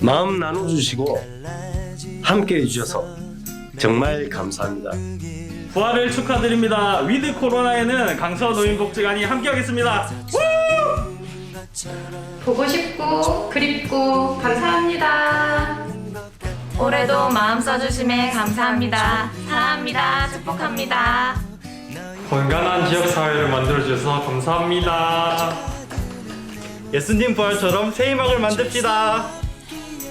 마음 나눠주시고 함께 해주셔서 정말 감사합니다. 부활을 축하드립니다. 위드 코로나에는 강서 노인복지관이 함께하겠습니다. 보고 싶고 그립고 감사합니다. 올해도 마음 써주심에 감사합니다. 사랑합니다. 축복합니다. 건강한 지역 사회를 만들어 주셔서 감사합니다. 예수님 부활처럼 새 희망을 만듭시다.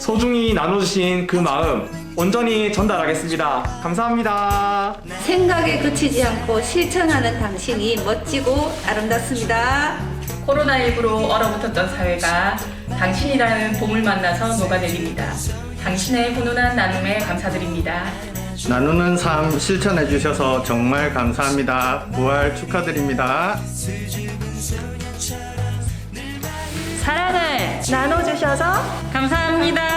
소중히 나눠주신 그 마음 온전히 전달하겠습니다. 감사합니다. 생각에 그치지 않고 실천하는 당신이 멋지고 아름답습니다. 코로나19로 얼어붙었던 사회가 당신이라는 봄을 만나서 녹아내립니다. 당신의 훈훈한 나눔에 감사드립니다. 나누는 삶 실천해 주셔서 정말 감사합니다. 부활 축하드립니다. 사랑을 나눠주셔서 감사합니다.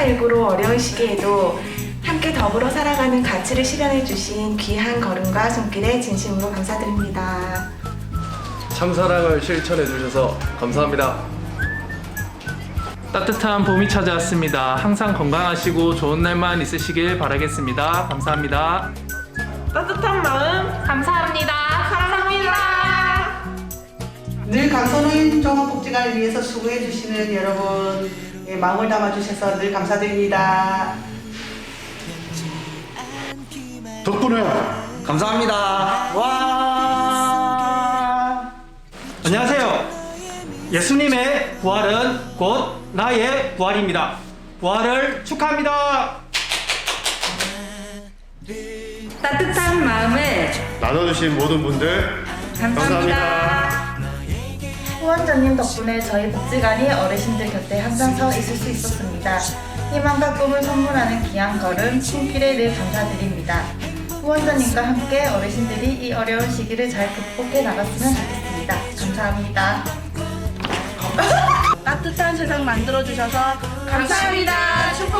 코로나19로 어려운 시기에도 함께 더불어 살아가는 가치를 실현해 주신 귀한 걸음과 손길에 진심으로 감사드립니다. 참사랑을 실천해 주셔서 감사합니다. 따뜻한 봄이 찾아왔습니다. 항상 건강하시고 좋은 날만 있으시길 바라겠습니다. 감사합니다. 따뜻한 마음 감사합니다. 사랑합니다. 늘 강선호인 종합복지관을 위해서 수고해 주시는 여러분 예, 마음을 담아 주셔서 늘 감사드립니다. 덕분에 감사합니다. 와! 안녕하세요. 예수님의 부활은 곧 나의 부활입니다. 부활을 축하합니다. 따뜻한 마음을 나눠주신 모든 분들 감사합니다. 후원자님 덕분에 저희 복지관이 어르신들 곁에 항상 서 있을 수 있었습니다. 희망과 꿈을 선물하는 귀한 걸음 손길에 늘 감사드립니다. 후원자님과 함께 어르신들이 이 어려운 시기를 잘 극복해 나갔으면 좋겠습니다. 감사합니다. 따뜻한 세상 만들어 주셔서 감사합니다. 축복합니다.